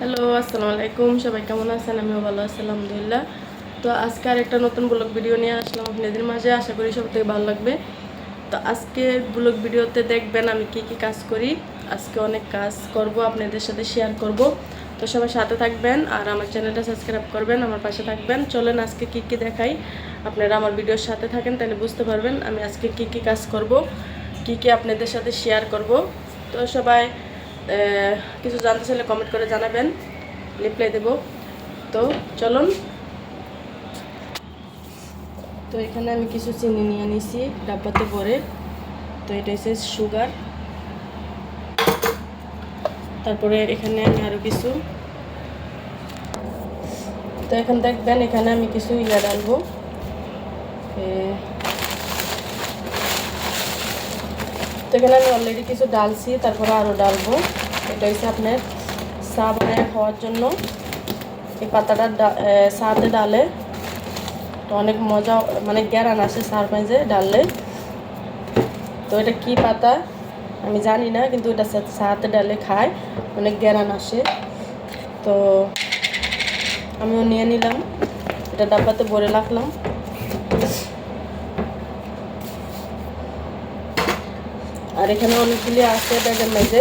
Hello আসসালামু আলাইকুম। সবাই কেমন আছেন? আমিও ভালো আছি, আলহামদুলিল্লাহ। তো আজকে আর একটা নতুন ব্লগ ভিডিও নিয়ে আসলাম আপনাদের মাঝে। আশা করি সব থেকে ভালো লাগবে। তো আজকে ব্লগ ভিডিওতে দেখবেন আমি কি কি কাজ করি। আজকে অনেক কাজ করব, আপনাদের সাথে শেয়ার করব। তো সবাই সাথে থাকবেন আর আমার চ্যানেলটা সাবস্ক্রাইব করবেন, আমার পাশে থাকবেন। চলেন আজকে কি কি দেখাই। আপনারা আমার ভিডিওর সাথে থাকেন, তাহলে বুঝতে পারবেন আমি আজকে কি কি কাজ করব, কি কি আপনাদের সাথে শেয়ার করব। তো সবাই কিছু জানতে চাইলে কমেন্ট করে জানাবেন। রিপ্লাই দেব। তো চলুন। তো এখানে আমি কিছু চিনি নিয়ে নিছি ডাব্বাতে ভরে। তো এটা হচ্ছে সুগার। তারপরে এখানে আমি আরও কিছু। তো এখন দেখবেন এখানে আমি কিছু ইয়া ডালবো এ, তো এখানে আমি অলরেডি কিছু ডালছি, তারপরে আরও ডালবো। এটা হচ্ছে আপনার চা বানায় খাওয়ার জন্য। এই পাতাটা চাতে ডালে। তো অনেক মজা মানে গ্যারান আসে চার পাঁচে ডাললে। তো এটা কি পাতা? আমি জানি না, কিন্তু এটা চাতে ডালে খায়। অনেক গ্যারান আসে। তো আমিও নিয়ে নিলাম। এটা ডাব্বাতে ভরে রাখলাম। আর এখানে অনেকগুলি আছে ব্যাগের মাঝে।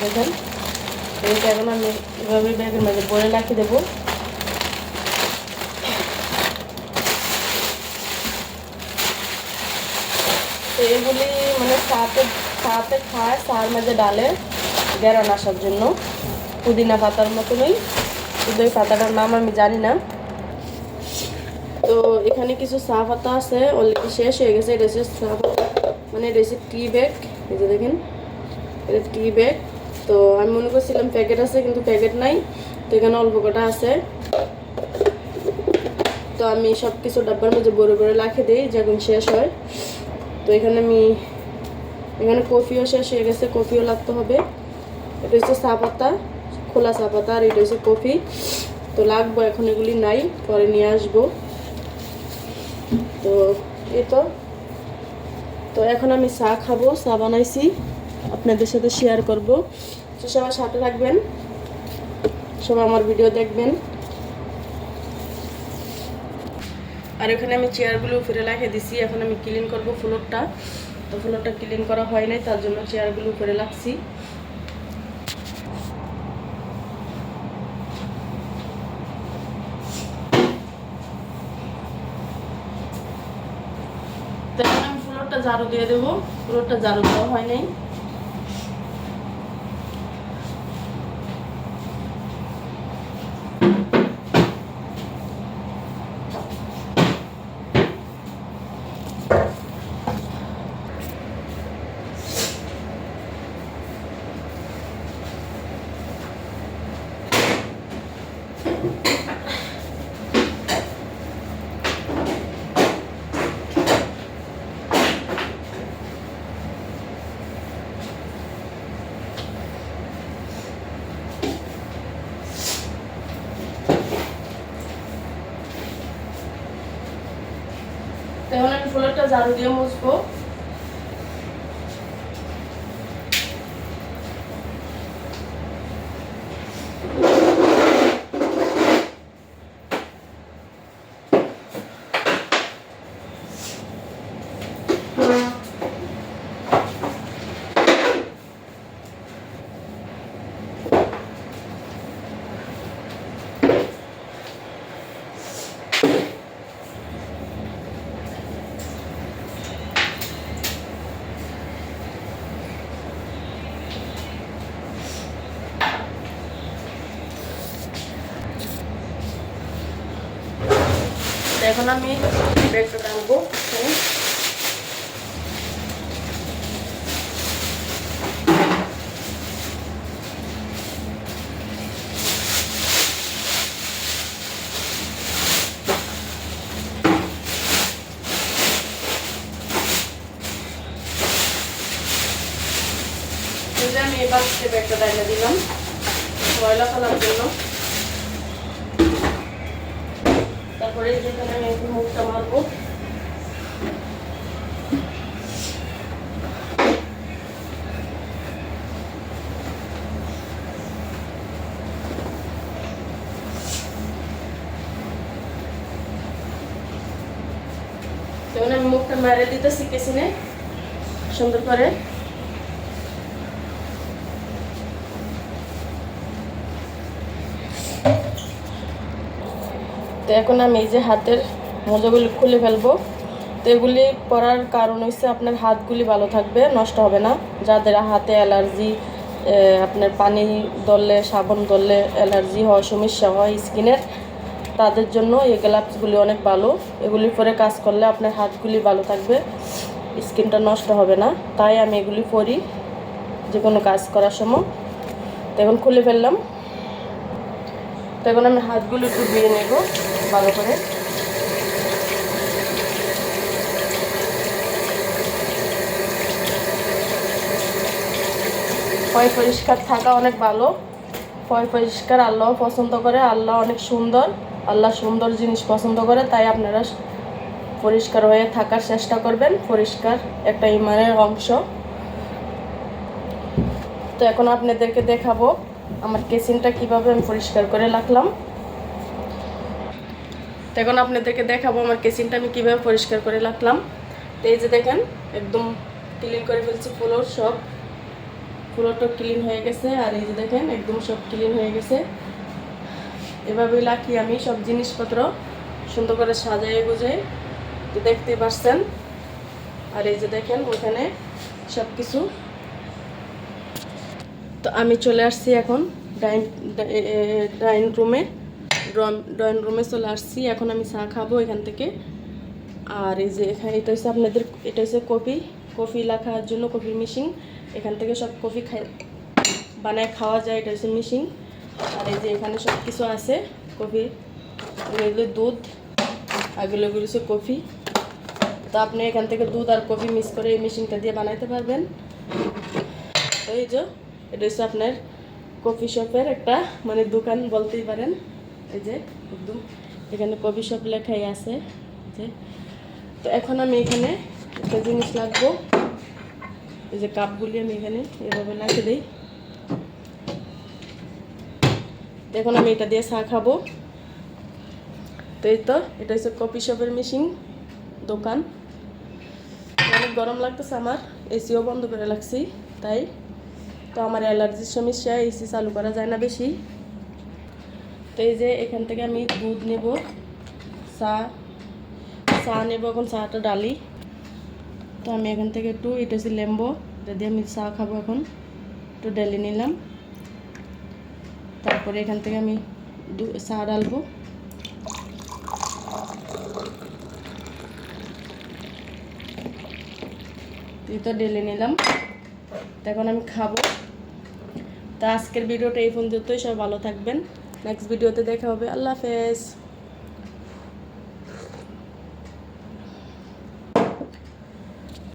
দেখেন এইটা এখন আমি এভাবে ব্যাগের মাঝে ভরে রাখি দেবো। এগুলি মানে সাথে সাথে খায়, সার মাঝে ডালে বেড়ান আসার জন্য। পুদিনা পাতার মতনই। কিন্তু এই পাতাটার নাম আমি জানি না। তো এখানে কিছু চা পাতা আছে, অলরেডি শেষ হয়ে গেছে, এটা চা পাতা। মানে এটা হচ্ছে টি ব্যাগ এই যে দেখেন, এটা টি ব্যাগ তো আমি মনে করছিলাম প্যাকেট আছে, কিন্তু প্যাকেট নাই, তো এখানে অল্প কটা আছে। তো আমি সব কিছু ডাব্বার মধ্যে বড় বড় রাখে দিই যখন শেষ হয়। তো এখানে আমি, এখানে কফিও শেষ হয়ে গেছে, কফিও লাগতে হবে। এটা হচ্ছে চা পাতা, খোলা চা পাতা, আর এটা হচ্ছে কফি। তো লাগবো, এখন এগুলি নাই, পরে নিয়ে আসব। তো এই তো। তো এখন আমি চা খাব, চা বানাইছি, আপনাদের সাথে শেয়ার করব। তো সবাই সাথে থাকবেন, সবাই আমার ভিডিও দেখবেন। আর এখানে আমি চেয়ারগুলো উপরে রেখে দিছি, এখন আমি ক্লিন করব ফ্লোরটা তো ফ্লোরটা ক্লিন করা হয় নাই, তার জন্য চেয়ারগুলো উপরে রাখছি তো ফ্লোরটা ঝাড়ু দিয়ে দেবো। রোডটা ঝাড়ু দেওয়া হয় নাই তো এখন আমি ফ্লোরটা ঝাড়ু দিয়ে এখন আমি ব্রেকটা টানবো। আমি এবার ব্যাগটা ডাইলে দিলাম ময়লা ফেলার জন্য তারপরে যেখানে আমি একটু মুখটা মারবো। আমি মুখটা মারে শিখেছি না সুন্দর করে। তো এখন আমি এই যে হাতের মোজাগুলি খুলে ফেলব। তো এগুলি পরার কারণ হচ্ছে আপনার হাতগুলি ভালো থাকবে, নষ্ট হবে না। যাদের হাতে অ্যালার্জি আপনার পানি দললে সাবান দললে অ্যালার্জি হওয়ার সমস্যা হয় স্কিনের, তাদের জন্য এই গ্লাভসগুলি অনেক ভালো। এগুলি পরে কাজ করলে আপনার হাতগুলি ভালো থাকবে, স্কিনটা নষ্ট হবে না। তাই আমি এগুলি পরি যে কোনো কাজ করার সময়। তো এখন খুলে ফেললাম। তো এখন আমি হাতগুলো একটু ধুয়ে নেব ভালো করে। পয় পরিষ্কার থাকা অনেক ভালো। পয় পরিষ্কার আল্লাহ পছন্দ করে, আল্লাহ অনেক সুন্দর, আল্লাহ সুন্দর জিনিস পছন্দ করে, তাই আপনারা পরিষ্কার হয়ে থাকার চেষ্টা করবেন। পরিষ্কার একটা ইমানের অংশ। তো এখন আপনাদেরকে দেখাবো আমার কেসিনটা কীভাবে আমি পরিষ্কার করে রাখলাম? এখন আপনাদেরকে দেখাবো আমার কেসিনটা আমি কীভাবে পরিষ্কার করে রাখলাম। তো এই যে দেখেন, একদম ক্লিন করে ফেলছি ফ্লোর সব। ফ্লোরটা ক্লিন হয়ে গেছে, আর এই যে দেখেন, একদম সব ক্লিন হয়ে গেছে। এভাবেই রাখি আমি সব জিনিসপত্র সুন্দর করে সাজাই গুজাই দেখতে পাচ্ছেন আর এই যে দেখেন, ওখানে সব কিছু তো আমি চলে আসছি এখন ডাইন ডাইনিং রুমে ড্রয়িং রুমে চলে আসছি। এখন আমি চা খাব এখান থেকে। আর এই যে এখানে এটা হচ্ছে আপনাদের, এটা হচ্ছে কফি। কফি লেখার জন্য কফি মেশিন। এখান থেকে সব কফি খাই, বানায় খাওয়া যায়, এটা হচ্ছে মেশিন। আর এই যে এখানে সব কিছু আছে, কফি। এগুলো দুধ এগুলো হচ্ছে কফি। তো আপনি এখান থেকে দুধ আর কফি মিক্স করে এই মেশিনটা দিয়ে বানাইতে পারবেন। এই যে এটা হচ্ছে আপনার কফি শপের একটা মানে দোকান বলতেই পারেন। এই যে, একদম। এখানে কফি শপ লেখাই আছে। যে। তো এখন আমি এখানে একটা জিনিস লাগবো এই যে কাপগুলি আমি এখানে এভাবে লাগিয়ে দিই। এখন আমি এটা দিয়ে চা খাব। তো এই তো, এটা হচ্ছে কফি শপের মেশিন দোকান। অনেক গরম লাগতেছে আমার। এসিও বন্ধ করে রাখছি, তাই। তো আমার অ্যালার্জির সমস্যা এসি চালু করা যায় না বেশি। তো এই যে এখান থেকে আমি দুধ নেব, চা চা নেব এখন, চাটা ডালি। তো আমি এখান থেকে একটু এটা হচ্ছে লেম্বো, এটা দিয়ে আমি চা খাব এখন, একটু ডেলি নিলাম। তারপরে এখান থেকে আমি চা ডালবো তো ডেলে নিলাম। এখন আমি খাব। তা আজকের ভিডিওটা এই পর্যন্তই, সবাই ভালো থাকবেন। নেক্সট ভিডিওতে দেখা হবে। আল্লাহ হাফেজ।